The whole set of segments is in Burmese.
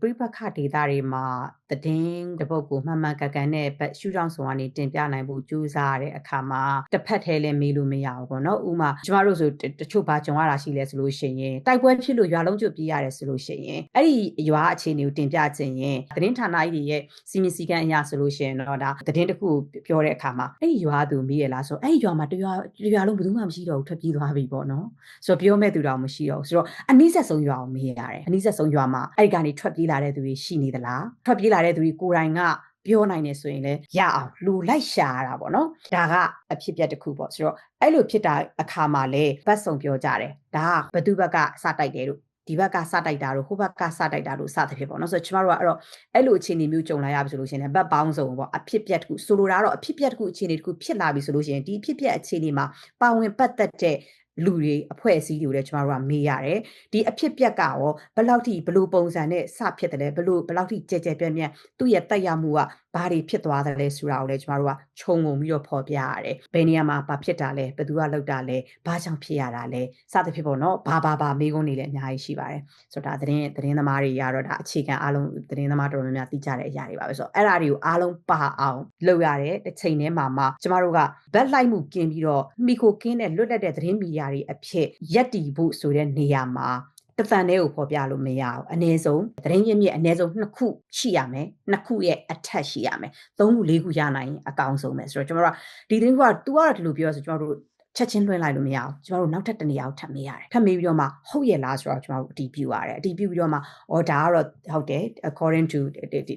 ပြိပခဒေတာတွေမှာသတင်းတစ်ပုဒ်ကိုမှန်မှန်ကန်ကန်နဲ့ရှုထောင့်ဆောင်ကနေတင်ပြနိုင်ဖို့ကြိုးစားရတဲ့အခါမှာတစ်ဖက်ထဲလည်းမေးလို့မရဘူးပေါ့နော်ဥမာကျမတို့ဆိုတချို့ဘာကြုံရတာရှိလဲဆိုလို့ရှိရင်တိုက်ပွဲဖြစ်လို့ရွာလုံးကျွတ်ပြေးရတယ်ဆိုလို့ရှိရင်အဲ့ဒီရွာအခြေအနေကိုတင်ပြခြင်းရင်သတင်းဌာနကြီးတွေရဲ့စီမီစီကံအရာဆိုလို့ရှိရင်တော့ဒါသတင်းတစ်ခုပြောတဲ့အခါမှာအဲ့ဒီရွာသူမေးရလားဆိုအဲ့ဒီရွာမှာတရွာတရွာလုံးဘယ်သူမှမရှိတော့ဘူးထွက်ပြေးသွားပြီပေါ့နော်ဆိုတော့ပြောမဲ့သူတော်မရှိတော့ဘူးဆိုတော့အနည်းဆက်ဆုံးရွာကိုမေးရတယ်အနည်းဆက်ဆုံးရွာမှာအဲ့ဒီကနေထွက်ပြေးလာတဲ့သူတွေရှိနေသလားထွက်ပြေးလာတဲ့သူတွေကိုယ်တိုင်ကပြောနိုင်နေဆိုရင်လည်းရအောင်လူလိုက်ရှာရတာပေါ့နော်ဒါကအဖြစ်ပြက်တစ်ခုပေါ့ဆိုတော့အဲ့လိုဖြစ်တာအခါမှာလည်းဗတ်စုံပြောကြတယ်ဒါကဘသူဘက်ကစတိုက်တယ်လို့ဒီဘက်ကစတိုက်တာတို့ဟိုဘက်ကစတိုက်တာတို့စသဖြင့်ပေါ့နော်ဆိုတော့ကျမတို့ကအဲ့တော့အဲ့လိုအခြေအနေမျိုးကြုံလာရပြီဆိုလို့ရှိရင်ဘက်ပေါင်းစုံပေါ့အဖြစ်ပြက်တစ်ခုဆိုလိုတာတော့အဖြစ်ပြက်တစ်ခုအခြေအနေတစ်ခုဖြစ်လာပြီဆိုလို့ရှိရင်ဒီအဖြစ်ပြက်အခြေအနေမှာပါဝင်ပတ်သက်တဲ့ လူတွေအဖွဲ့အစည်းတွေကိုလည်းကျမတို့ကမေးရတယ်ဒီအဖြစ်ပြက်ကရောဘယ်လောက်ထိဘလို့ပုံစံနဲ့စဖြစ်တယ်လဲဘလို့ဘယ်လောက်ထိကြဲကြဲပြန့်ပြန့်သူ့ရဲ့တက်ရောက်မှုက ဘာတွေဖြစ်သွားတယ်လဲဆိုတာကိုလည်းကျမတို့ကခြုံငုံပြီးတော့ဖော်ပြရတယ်ဘယ်နေရာမှာဘာဖြစ်တာလဲဘယ်သူကလောက်တာလဲဘာကြောင့်ဖြစ်ရတာလဲစသဖြင့်ပေါ့နော်ဘာဘာဘာမေးခွန်းတွေလည်းအများကြီးရှိပါတယ်ဆိုတော့ဒါသတင်းသတင်းသမားတွေရတော့ဒါအခြေခံအားလုံးသတင်းသမားတော်တော်များများသိကြတဲ့အရာတွေပါပဲဆိုတော့အဲ့ဒါတွေကိုအားလုံးပါအောင်လုပ်ရတယ်တစ်ချိန်တည်းမှာမှကျမတို့ကဘက်လိုက်မှုกินပြီးတော့မိခိုကင်းတဲ့လွတ်လပ်တဲ့သတင်းမီဒီယာတွေအဖြစ်ရက်တည်ဖို့ဆိုတဲ့နေရာမှာ တဖန်လေးကိုဖော်ပြလို့မရဘူးအနည်းဆုံးသတင်းရင်းမြစ်အနည်းဆုံးနှစ်ခုရှိရမယ်နှစ်ခုရဲ့အထက်ရှိရမယ်သုံးခုလေးခုရနိုင်ရင်အကောင်းဆုံးပဲဆိုတော့ကျွန်တော်တို့ကဒီသတင်းက तू ကတော့ဒီလိုပြောဆိုကျွန်တော်တို့ ချက်ချင်းလွှဲလိုက်လို့မရအောင်ကျမတို့နောက်ထပ်တနေရာကိုထပ်မေးရတယ်ထပ်မေးပြီးတော့မှဟုတ်ရဲ့လားဆိုတော့ကျမတို့အတီးပြူရတယ်အတီးပြူပြီးတော့မှအော်ဒါကတော့ဟုတ်တယ် according to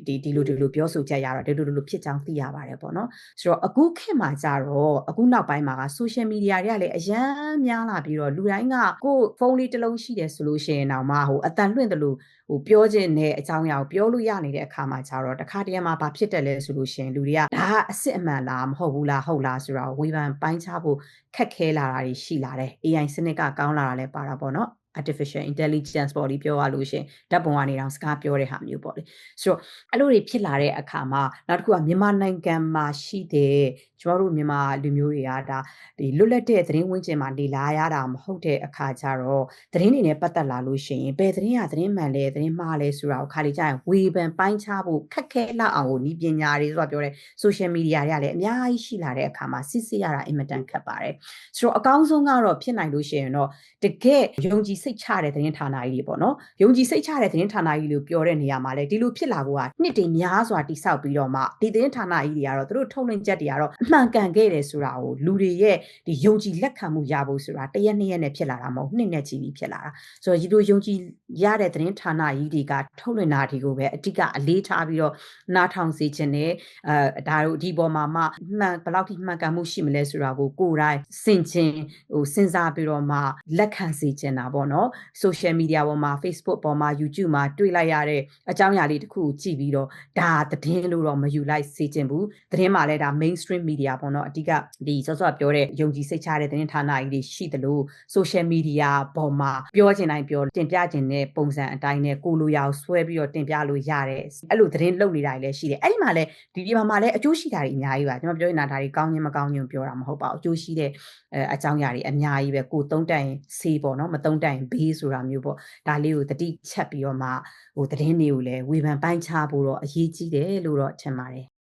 ဒီဒီလိုဒီလိုပြောဆိုချက်ရတော့ဒီလိုဒီလိုဖြစ်ကြောင်းသိရပါတယ်ပေါ့နော်ဆိုတော့အခုခေတ်မှာကြတော့အခုနောက်ပိုင်းမှာက social media တွေကလည်းအရန်များလာပြီးတော့လူတိုင်းကကိုယ်ဖုန်းလေးတစ်လုံးရှိတယ်ဆိုလို့ရှိရင်တော့မှဟိုအတန်လွင့်တယ်လို့ဟိုပြောခြင်းနဲ့အကြောင်းအရာကိုပြောလို့ရနေတဲ့အခါမှာကျတော့တခါတည်းမှာဘာဖြစ်တယ်လဲဆိုလို့ရှိရင်လူတွေကဒါအစ်စ်အမှန်လားမဟုတ်ဘူးလားဟုတ်လားဆိုတော့ဝေဖန်ပိုင်းခြားဖို့ခက်ခဲလာတာတွေရှိလာတယ် AI စနစ်ကကောင်းလာတာလည်းပါတာပေါ့နော် artificial intelligence ပေါ့လေပြောရလို့ရှင်ဓာတ်ပုံကနေတောင်စကားပြောတဲ့ဟာမျိုးပေါ့လေဆိုတော့အဲ့လိုတွေဖြစ်လာတဲ့အခါမှာနောက်တစ်ခုကမြန်မာနိုင်ငံမှာရှိတဲ့ကျွန်တော်တို့မြန်မာလူမျိုးတွေကဒါဒီလွတ်လပ်တဲ့သတင်းဝင်းကျင်မှာနေလာရတာမဟုတ်တဲ့အခါကျတော့သတင်းတွေနဲ့ပတ်သက်လာလို့ရှိရင်ဘယ်သတင်းရသတင်းမှန်လဲသတင်းမှားလဲဆိုတာကိုခါလေးကြရင်ဝေဖန်ပိုင်းခြားဖို့ခက်ခဲလောက်အောင်ကိုဤပညာတွေဆိုတာပြောတဲ့ social media တွေကလည်းအများကြီးရှိလာတဲ့အခါမှာစစ်စစ်ရတာအင်မတန်ခက်ပါတယ်ဆိုတော့အကောင်းဆုံးကတော့ဖြစ်နိုင်လို့ရှိရင်တော့တကယ်ယုံကြည်စိတ်ချတဲ့သတင်းဌာနကြီးတွေပေါ့နော်ယုံကြည်စိတ်ချတဲ့သတင်းဌာနကြီးလို့ပြောတဲ့နေရာမှာလည်းဒီလိုဖြစ်လာဖို့ကနှစ်တည်များစွာတိဆောက်ပြီးတော့မှဒီသတင်းဌာနကြီးတွေကတော့သူတို့ထုတ်လွှင့်ချက်တွေကတော့အမှန်ကန်ခဲ့တယ်ဆိုတာကိုလူတွေရဲ့ဒီယုံကြည်လက်ခံမှုရဖို့ဆိုတာတရက်နှစ်ရက်နဲ့ဖြစ်လာတာမဟုတ်နှစ်နဲ့ချီပြီးဖြစ်လာတာဆိုတော့ဒီလိုယုံကြည်ရတဲ့သတင်းဌာနကြီးတွေကထုတ်လွှင့်တာဒီကိုပဲအတိကအလေးထားပြီးတော့နားထောင်စေခြင်းနဲ့အဲဒါတို့ဒီပေါ်မှာမှမှန်ဘယ်လောက်ထိမှန်ကန်မှုရှိမလဲဆိုတာကိုကိုယ်တိုင်စင်ချင်းဟိုစဉ်းစားပြီးတော့မှလက်ခံစေချင်တာပေါ့နော် social media ပေါ်မှာ Facebook ပေါ်မှာ YouTube မှာတွေ့လိုက်ရတဲ့အကြောင်းအရာလေးတစ်ခုကိုကြည့်ပြီးတော့ဒါသတင်းလို့တော့မယူလိုက်စေချင်ဘူးသတင်းမှာလည်းဒါ mainstream media ပေါ့နော်အဓိကဒီစောစောပြောတဲ့ယုံကြည်စိတ်ချတဲ့သတင်းဌာနကြီးတွေရှိသလို social media ပေါ်မှာပြောချင်တိုင်းပြောတင်ပြချင်တဲ့ပုံစံအတိုင်းနဲ့ကိုလိုရာကိုဆွဲပြီးတော့တင်ပြလို့ရတယ်အဲ့လိုသတင်းလုပ်နေတာတွေလည်းရှိတယ်အဲ့ဒီမှာလည်းဒီဒီမှာမှာလည်းအကျိုးရှိတာတွေအများကြီးပါကျွန်တော်ပြောနေတာဒါတွေကောင်းခြင်းမကောင်းခြင်းပြောတာမဟုတ်ပါဘူးအကျိုးရှိတဲ့အဲအကြောင်းအရာတွေအများကြီးပဲကိုသုံးတိုင်ဆေးပေါ့နော်မသုံးတိုင်ဘေးဆိုတာမျိုးပေါ့ဒါလေးကိုတတိချက်ပြီးတော့မှဟိုသတင်းတွေကိုလည်းဝေဖန်ပိုင်းခြားဖို့တော့အရေးကြီးတယ်လို့တော့ထင်ပါတယ်